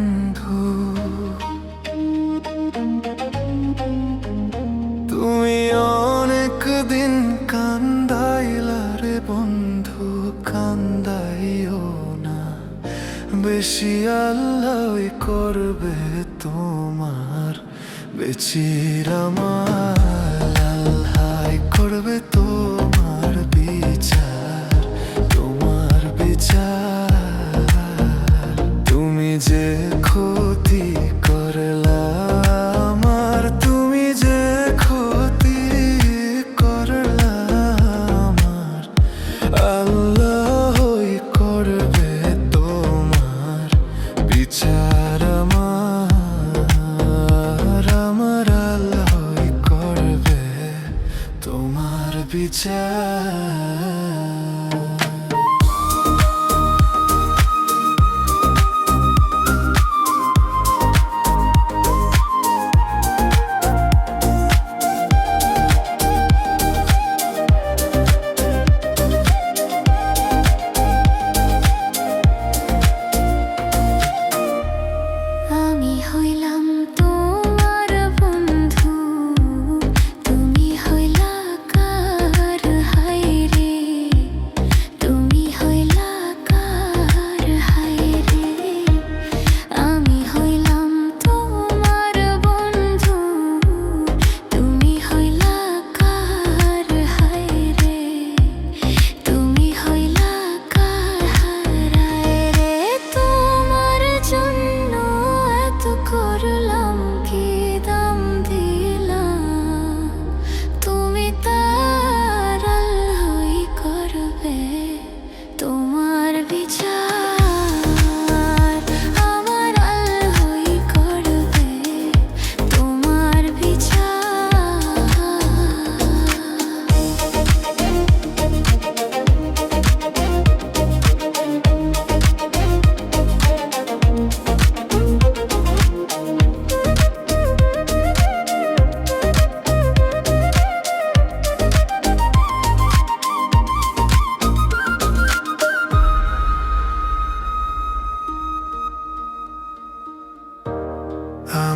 বন্ধু। তুমি অনেক দিন কান্দাইলা রে বন্ধু, কান্দাইও না। বেশি আল্লাহ করবে তোমার, বেচির আমার। time.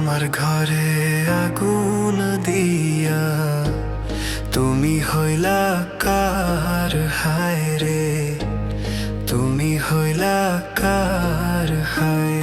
আমার ঘরে আগুন দিয়া তুমি হইলা কার হায় রে? তুমি হইলা কার হায়